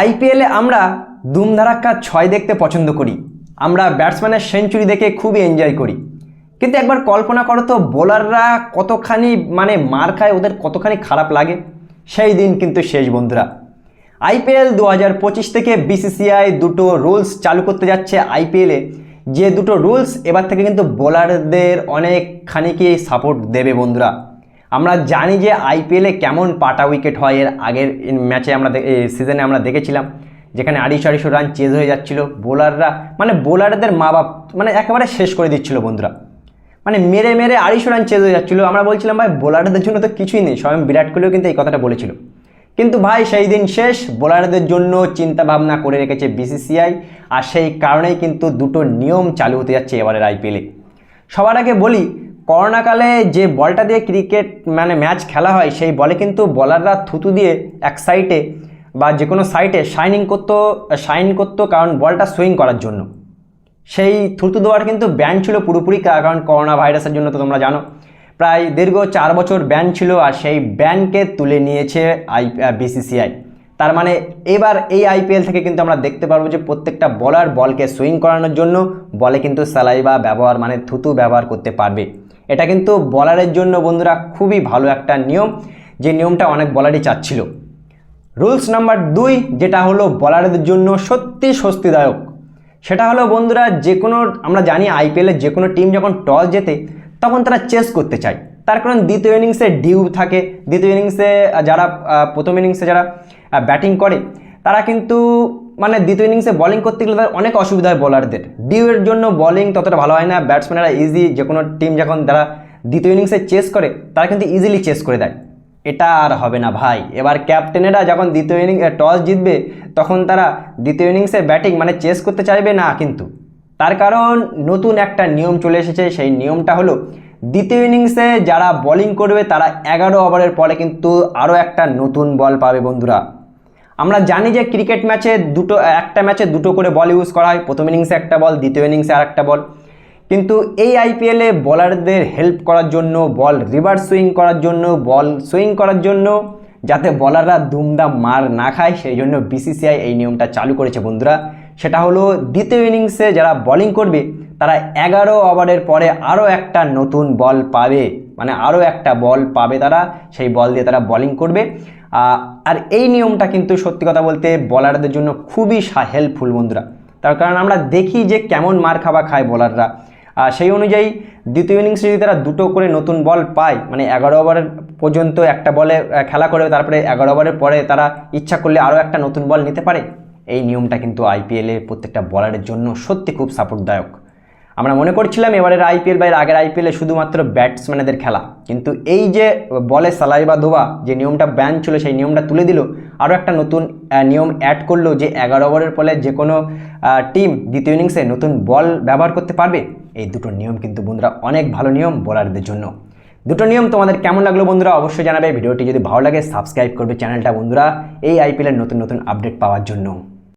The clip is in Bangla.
আইপিএলে আমরা ধুমধারাক্কা ছয় দেখতে পছন্দ করি। আমরা ব্যাটসম্যানের সেঞ্চুরি দেখে খুবই এনজয় করি। কিন্তু একবার কল্পনা করো তো, বোলাররা কতখানি মানে মার খায়, ওদের কতখানি খারাপ লাগে? সেই দিন কিন্তু শেষ, বন্ধুরা। আইপিএল দু হাজার পঁচিশ থেকে বিসিসিআই দুটো রুলস চালু করতে যাচ্ছে আইপিএলে যে দুটো রুলস এবার থেকে কিন্তু বোলারদের অনেকখানি কি সাপোর্ট দেবে, বন্ধুরা। আমরা জানি যে আইপিএলে কেমন পাটা উইকেট হয়। এর আগের ম্যাচে আমরা সিজনে আমরা দেখেছিলাম, যেখানে আড়িশো আড়িশো রান চেজ হয়ে যাচ্ছিল। বোলাররা মানে বোলারদের মা বাপ মানে একেবারে শেষ করে দিচ্ছিল বন্ধুরা। মানে মেরে মেরে আড়িশো রান চেজ হয়ে যাচ্ছিল। আমরা বলছিলাম, ভাই বোলারদের জন্য তো কিছুই নেই। স্বয়ং বিরাট কোহলিও কিন্তু এই কথাটা বলেছিল। কিন্তু ভাই, সেই দিন শেষ। বোলারদের জন্য চিন্তা ভাবনা করে রেখেছে বিসিসিআই আর সেই কারণেই কিন্তু দুটো নিয়ম চালু হতে যাচ্ছে এবারের আইপিএলে সবার আগে বলি করোনাকালে যে বলটা দিয়ে ক্রিকেট মানে ম্যাচ খেলা হয়, সেই বলে কিন্তু বলাররা থুতু দিয়ে এক সাইডে বা যে কোনো সাইটে শাইনিং করতো শাইন করতো কারণ বলটা সুইং করার জন্য। সেই থুতু দেওয়ার কিন্তু ব্যান ছিল পুরোপুরি কারণ করোনা ভাইরাসের জন্য তো তোমরা জানো। প্রায় দীর্ঘ চার বছর ব্যান ছিল আর সেই ব্যানকে তুলে নিয়েছে আই বিসিসিআই তার মানে এবার এই আইপিএল থেকে কিন্তু আমরা দেখতে পারব যে প্রত্যেকটা বলার বলকে সুইং করানোর জন্য, বলে কিন্তু স্যালাইবা ব্যবহার মানে থুতু ব্যবহার করতে পারবে। এটা কিন্তু বলারের জন্য বন্ধুরা খুবই ভালো একটা নিয়ম, যে নিয়মটা অনেক বলারই চাচ্ছিল। রুলস নাম্বার দুই, যেটা হলো বলারদের জন্য সত্যি স্বস্তিদায়ক। সেটা হলো বন্ধুরা, যে কোনো, আমরা জানি আইপিএলের যে কোনো টিম যখন টস জেতে, তখন তারা চেস করতে চায়। তার কারণ দ্বিতীয় ইনিংসে ডিউ থাকে। দ্বিতীয় ইনিংসে যারা প্রথম ইনিংসে যারা ব্যাটিং করে, তারা কিন্তু মানে দ্বিতীয় ইনিংসে বলিং করতে গেলে তাদের অনেক অসুবিধা হয় বোলারদের ডিউয়ের জন্য বলিং ততটা ভালো হয় না। ব্যাটসম্যানরা ইজি যে কোনো টিম যখন তারা দ্বিতীয় ইনিংসে চেস করে, তারা কিন্তু ইজিলি চেস করে দেয়। এটা আর হবে না ভাই। এবার ক্যাপ্টেনেরা যখন দ্বিতীয় ইনিং টস জিতবে, তখন তারা দ্বিতীয় ইনিংসে ব্যাটিং মানে চেস করতে চাইবে না কিন্তু। তার কারণ, নতুন একটা নিয়ম চলে এসেছে। সেই নিয়মটা হলো, দ্বিতীয় ইনিংসে যারা বোলিং করবে, তারা এগারো ওভারের পরে কিন্তু আরও একটা নতুন বল পাবে বন্ধুরা। আমরা জানি যে ক্রিকেট ম্যাচে দুটো, একটা ম্যাচে দুটো করে বল ইউজ করা হয়। প্রথম ইনিংসে একটা বল, দ্বিতীয় ইনিংসে আর একটা বল। কিন্তু এই আইপিএলে বলারদের হেল্প করার জন্য, বল রিভার্স সুইং করার জন্য, বল সুইং করার জন্য, যাতে বলাররা দুমদাম মার না খায়, সেই জন্য বিসিসিআই এই নিয়মটা চালু করেছে বন্ধুরা। সেটা হলো, দ্বিতীয় ইনিংসে যারা বোলিং করবে, তারা এগারো ওভারের পরে আরও একটা নতুন বল পাবে। মানে আরও একটা বল পাবে তারা, সেই বল দিয়ে তারা বোলিং করবে। আর এই নিয়মটা কিন্তু সত্যি কথা বলতে বলারদের জন্য খুবই হেল্পফুল বন্ধুরা। তার কারণ আমরা দেখি যে কেমন মার খাওয়া খায় বলাররা আর সেই অনুযায়ী দ্বিতীয় ইনিংসে যদি তারা দুটো করে নতুন বল পায় মানে এগারো ওভারের পর্যন্ত একটা বলে খেলা করে, তারপরে এগারো ওভারের পরে তারা ইচ্ছা করলে আরও একটা নতুন বল নিতে পারে। এই নিয়মটা কিন্তু আইপিএলে প্রত্যেকটা বলারের জন্য সত্যি খুব সাপোর্টদায়ক আমরা মনে করছিলাম এবারের আইপিএল বা এর আগের আইপিএলে শুধুমাত্র ব্যাটসম্যানদের খেলা। কিন্তু এই যে বলে সালাই বা দোবা যে নিয়মটা ব্যান ছিল, সেই নিয়মটা তুলে দিল, আরও একটা নতুন নিয়ম অ্যাড করল যে এগারো ওভারের ফলে যে কোনো টিম দ্বিতীয় ইনিংসে নতুন বল ব্যবহার করতে পারবে। এই দুটো নিয়ম কিন্তু বন্ধুরা অনেক ভালো নিয়ম বোলারদের জন্য। দুটো নিয়ম তোমাদের কেমন লাগল বন্ধুরা অবশ্যই জানাবে। ভিডিওটি যদি ভালো লাগে সাবস্ক্রাইব করবে চ্যানেলটা বন্ধুরা, এই আইপিএলের নতুন নতুন আপডেট পাওয়ার জন্য।